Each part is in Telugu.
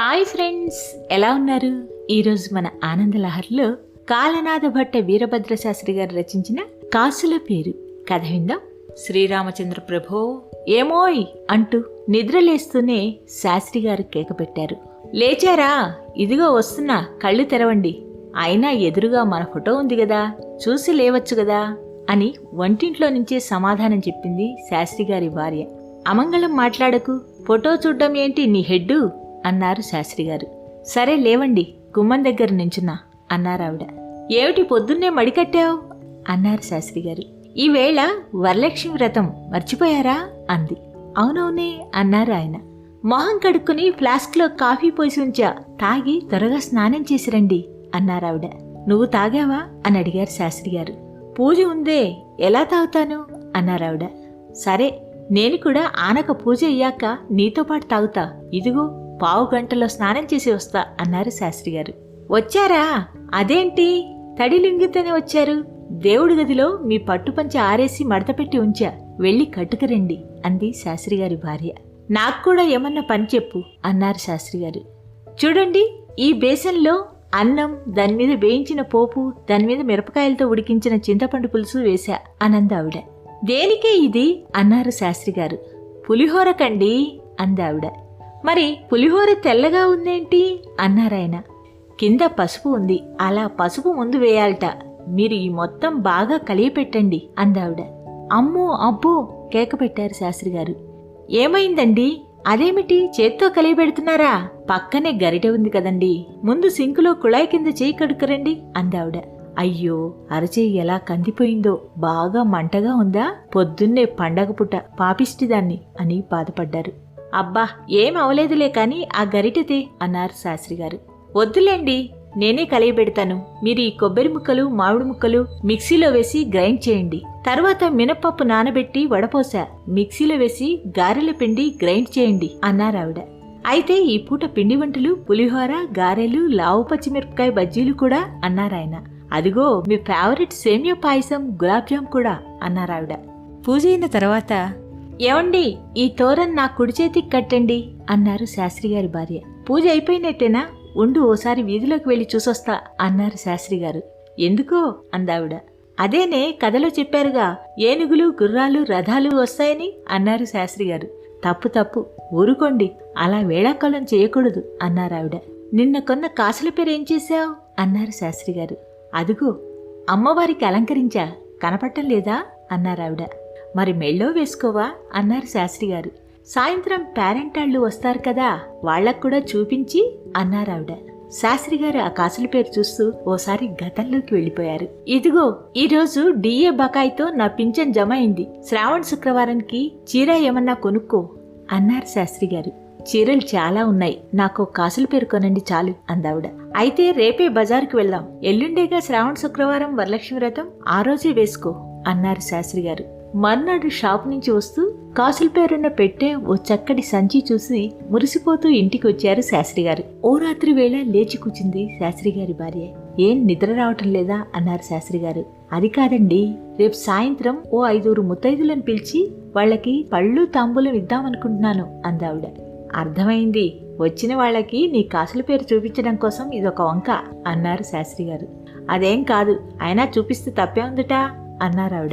హాయ్ ఫ్రెండ్స్ ఎలా ఉన్నారు? ఈరోజు మన ఆనందలహర్లో కాలనాథ భట్ట వీరభద్ర శాస్త్రి గారు రచించిన కాసుల పేరు. కథ విందాం. శ్రీరామచంద్ర ప్రభో ఏమోయ్ అంటూ నిద్రలేస్తూనే శాస్త్రి గారు కేకపెట్టారు లేచారా? ఇదిగో వస్తున్నా కళ్ళు తెరవండి. అయినా ఎదురుగా మన ఫోటో ఉంది కదా చూసి లేవచ్చు కదా అని వంటింట్లో నుంచే సమాధానం చెప్పింది శాస్త్రి గారి భార్య. అమంగళం మాట్లాడకు ఫోటో చూడ్డం ఏంటి నీ హెడ్డు? అన్నారు శాస్త్రి గారు సరే లేవండి గుమ్మం దగ్గర నించున్నా అన్నారావిడ ఏమిటి పొద్దున్నే మడికట్టావు అన్నారు శాస్త్రి గారు ఈవేళ వరలక్ష్మి వ్రతం మర్చిపోయారా? అంది. అవునవునే అన్నారు ఆయన. మొహం కడుక్కుని ఫ్లాస్క్లో కాఫీ పోసి ఉంచా. తాగి త్వరగా స్నానం చేసిరండి అన్నారావిడ నువ్వు తాగావా? అని అడిగారు శాస్త్రి గారు పూజ ఉందే ఎలా తాగుతాను? అన్నారావిడ సరే నేను కూడా ఆనక పూజ అయ్యాక నీతో పాటు తాగుతా. ఇదిగో పావు గంటలో స్నానం చేసి వస్తా అన్నారు శాస్త్రి గారు. వచ్చారా? అదేంటి? తడి లింగితోనే వచ్చారు? దేవుడి గదిలో మీ పట్టుపంచ ఆరేసి మడతపెట్టి ఉంచా. వెళ్ళి కట్టుకురండి అంది శాస్త్రి గారి భార్య. నాకు కూడా ఏమన్నా పని చెప్పు అన్నారు శాస్త్రి గారు. చూడండి ఈ బేసన్లో అన్నం దాని మీద వేయించిన పోపు దాని మీద మిరపకాయలతో ఉడికించిన చింతపండు పులుసు వేశా అనంది ఆవిడ. దేనికే ఇది? అన్నారు శాస్త్రి గారు. పులిహోరకండి అంది ఆవిడ. మరి పులిహోర తెల్లగా ఉందేంటి? అన్నారాయన. కింద పసుపు ఉంది. అలా పసుపు ముందు వేయాలట. మీరు ఈ మొత్తం బాగా కలియపెట్టండి అందావిడ. అమ్మో అబ్బో కేకపెట్టారు శాస్త్రి గారు ఏమైందండి? అదేమిటి? చేత్తో కలియబెడుతున్నారా? పక్కనే గరిటె ఉంది కదండి. ముందు సింకులో కుళాయి కింద చేయి కడుక్కరండి అందావిడ. అయ్యో అరచేయి ఎలా కందిపోయిందో. బాగా మంటగా ఉందా? పొద్దున్నే పండగ పుట పాపిష్టిదాన్ని అని బాధపడ్డారు. అబ్బా ఏం అవలేదులే కానీ ఆ గరిటెతే అన్నారు శాస్త్రి గారు వద్దులేండి నేనే కలియబెడతాను. మీరు ఈ కొబ్బరి ముక్కలు మామిడి ముక్కలు మిక్సీలో వేసి గ్రైండ్ చేయండి. తర్వాత మినపప్పు నానబెట్టి వడపోసా మిక్సీలో వేసి గారెల పిండి గ్రైండ్ చేయండి అన్నారావిడ అయితే ఈ పూట పిండి వంటలు పులిహోర గారెలు లావు పచ్చిమిరపకాయ బజ్జీలు కూడా అన్నారాయన అదిగో మీ ఫేవరెట్ సేమియా పాయసం గులాబ్జామ్ కూడా అన్నారావిడ పూజ అయిన తర్వాత ఏమండి ఈ తోరన్ నా కుడి చేతికి కట్టండి అన్నారు శాస్త్రి గారి భార్య. పూజ అయిపోయినట్టేనా? ఉండు ఓసారి వీధిలోకి వెళ్ళి చూసొస్తా అన్నారు శాస్త్రి గారు ఎందుకో? అందావిడ. అదేనే కథలో చెప్పారుగా ఏనుగులు గుర్రాలు రథాలు వస్తాయని అన్నారు శాస్త్రి గారు తప్పు తప్పు. ఊరుకోండి అలా వేళాకాలం చేయకూడదు అన్నారావిడ. నిన్న కొన్న కాసుల పేరు ఏం చేశావు? అన్నారు శాస్త్రి గారు అదుగో అమ్మవారికి అలంకరించా కనపట్టం లేదా? అన్నారావిడ. మరి మెళ్ళో వేసుకోవా? అన్నారు శాస్త్రి గారు సాయంత్రం పేరెంటాళ్ళు వస్తారు కదా వాళ్ళకు కూడా చూపించి అన్నారావిడ. శాస్త్రి గారు ఆ కాసుల పేరు చూస్తూ ఓసారి గతంలోకి వెళ్ళిపోయారు ఇదిగో ఈరోజు డిఏ బకాయితో నా పింఛన్ జమ అయింది. శ్రావణ శుక్రవారానికి చీర ఏమన్నా కొనుక్కో అన్నారు శాస్త్రి గారు చీరలు చాలా ఉన్నాయి నాకు కాసుల పేరు కొనండి చాలు అందావిడ. అయితే రేపే బజారుకు వెళ్దాం. ఎల్లుండేగా శ్రావణ శుక్రవారం వరలక్ష్మి వ్రతం ఆ రోజే వేసుకో అన్నారు శాస్త్రి గారు మర్నాడు షాప్ నుంచి వస్తూ కాసుల పేరున్న పెట్టే ఓ చక్కటి సంచి చూసి మురిసిపోతూ ఇంటికి వచ్చారు శాస్త్రి గారు. ఓ రాత్రి వేళ లేచి కూర్చుంది శాస్త్రి గారి భార్య. ఏం నిద్ర రావటం లేదా? అన్నారు శాస్త్రి గారు. అది కాదండి. రేపు సాయంత్రం ఓ ఐదుగురు ముత్తైదులను పిలిచి వాళ్ళకి పళ్ళు తాంబూలం ఇద్దామనుకుంటున్నాను అందావిడ అర్థమైంది. వచ్చిన వాళ్ళకి నీ కాసుల పేరు చూపించడం కోసం ఇదొక వంక అన్నారు శాస్త్రి గారు. అదేం కాదు. అయినా చూపిస్తే తప్పే ఉందిటా అన్నారావిడ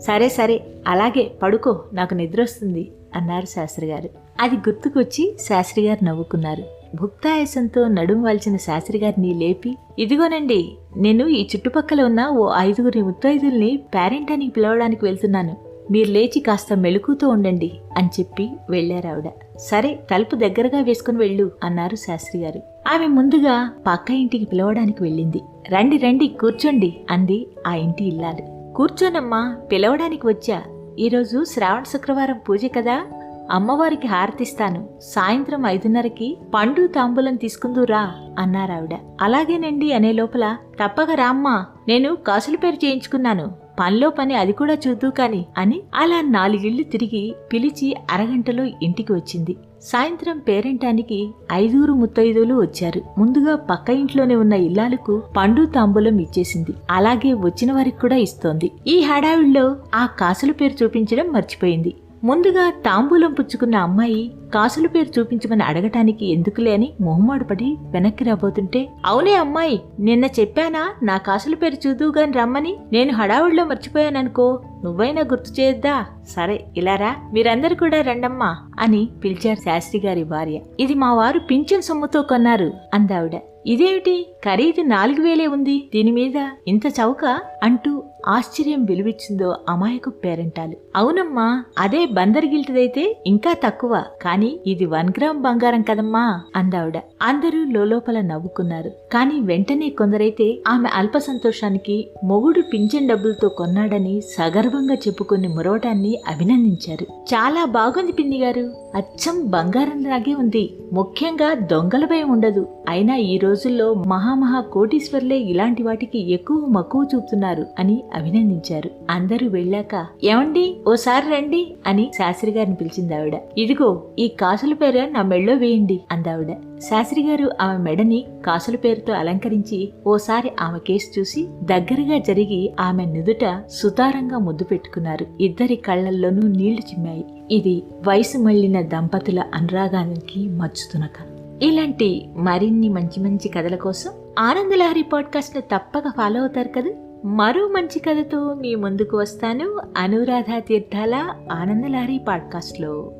సరే సరే అలాగే పడుకో నాకు నిద్ర వస్తుంది అన్నారు శాస్త్రి గారు అది గుర్తుకొచ్చి శాస్త్రి గారు నవ్వుకున్నారు. భుక్తాయసంతో నడుం వాల్చిన శాస్త్రి గారిని లేపి ఇదిగోనండి నేను ఈ చుట్టుపక్కల ఉన్న ఓ ఐదుగురి ముత్తైదుల్ని పేరెంటానికి పిలవడానికి వెళ్తున్నాను. మీరు లేచి కాస్త మెలుకుతూ ఉండండి అని చెప్పి వెళ్ళారావిడ సరే తలుపు దగ్గరగా వేసుకుని వెళ్ళు అన్నారు శాస్త్రి గారు ఆమె ముందుగా పక్క ఇంటికి పిలవడానికి వెళ్ళింది. రండి రండి కూర్చోండి అంది ఆ ఇంటి ఇల్లాలు. కూర్చోనమ్మా పిలవడానికి వచ్చా. ఈరోజు శ్రావణ శుక్రవారం పూజ కదా. అమ్మవారికి హారతిస్తాను. సాయంత్రం ఐదున్నరకి పండు తాంబూలం తీసుకుందురా అన్నారావిడ. అలాగేనండి అనే లోపల తప్పక రామ్మా నేను కాసుల పేరు చేయించుకున్నాను. పనిలో పని అది కూడా చూద్దు కాని అని అలా నాలుగిళ్ళు తిరిగి పిలిచి అరగంటలో ఇంటికి వచ్చింది. సాయంత్రం పేరంటానికి ఐదుగురు ముత్తైదులు వచ్చారు. ముందుగా పక్క ఇంట్లోనే ఉన్న ఇల్లాలకు పండు తాంబూలం ఇచ్చేసింది. అలాగే వచ్చిన వారికి కూడా ఇస్తోంది. ఈ హడావిడిలో ఆ కాసుల పేరు చూపించడం మర్చిపోయింది. ముందుగా తాంబూలం పుచ్చుకున్న అమ్మాయి కాసుల పేరు చూపించమని అడగటానికి ఎందుకులే అని మొహమాడుపడి వెనక్కి రాబోతుంటే అవునే అమ్మాయి నిన్న చెప్పానా నా కాసుల పేరు చూదువుగాని రమ్మని నేను హడావుడిలో మర్చిపోయాననుకో నువ్వైనా గుర్తు చేద్దా సరే ఇలారా మీరందరూ కూడా రండమ్మా అని పిలిచారు శాస్త్రి గారి భార్య. ఇది మా వారు పింఛన్ సొమ్ముతో కొన్నారు అందావిడ. ఇదేమిటి ఖరీదు నాలుగు వేలే ఉంది దీని మీద ఇంత చౌక? అంటూ ఆశ్చర్యం వెలువిచ్చిందో అమాయకు పేరంటాలు. అవునమ్మా అదే బందరిగిల్టిదైతే ఇంకా తక్కువ. కానీ ఇది వన్ గ్రామ్ బంగారం కదమ్మా అందావిడ. అందరూ లోలోపల నవ్వుకున్నారు. కానీ వెంటనే కొందరైతే ఆమె అల్ప సంతోషానికి మొగుడు పింఛన్ డబ్బులతో కొన్నాడని సగర్వంగా చెప్పుకుని మురవటాన్ని అభినందించారు. చాలా బాగుంది పిన్ని గారు. అచ్చం బంగారం లాగే ఉంది. ముఖ్యంగా దొంగల భయం ఉండదు. అయినా ఈ రోజుల్లో మహామహా కోటీశ్వర్లే ఇలాంటి వాటికి ఎక్కువ మక్కువ చూపుతున్నారు అని అభినందించారు. అందరూ వెళ్ళాక ఏమండి? ఓసారి రండి అని శాస్త్రి గారిని పిలిచింది ఆవిడ. ఇదిగో ఈ కాసుల పేర నా మెళ్ళో వేయండి అందావిడ శాస్త్రి గారు ఆమె మెడని కాసుల పేరుతో అలంకరించి ఓసారి ఆమె కేసు చూసి దగ్గరగా జరిగి ఆమె నుదుట సుతారంగా ముద్దు పెట్టుకున్నారు. ఇద్దరి కళ్ళల్లోనూ నీళ్ళు చిమ్మాయి. ఇది వయసు మళ్ళిన దంపతుల అనురాగానికి మచ్చుతునక. ఇలాంటి మరిన్ని మంచి మంచి కథల కోసం ఆనందలహరి పాడ్కాస్ట్ను తప్పక ఫాలో అవుతారు కదా? మరో మంచి కథతో మీ ముందుకు వస్తాను. అనురాధ తీర్థాల ఆనందలారి పాడ్కాస్ట్లో.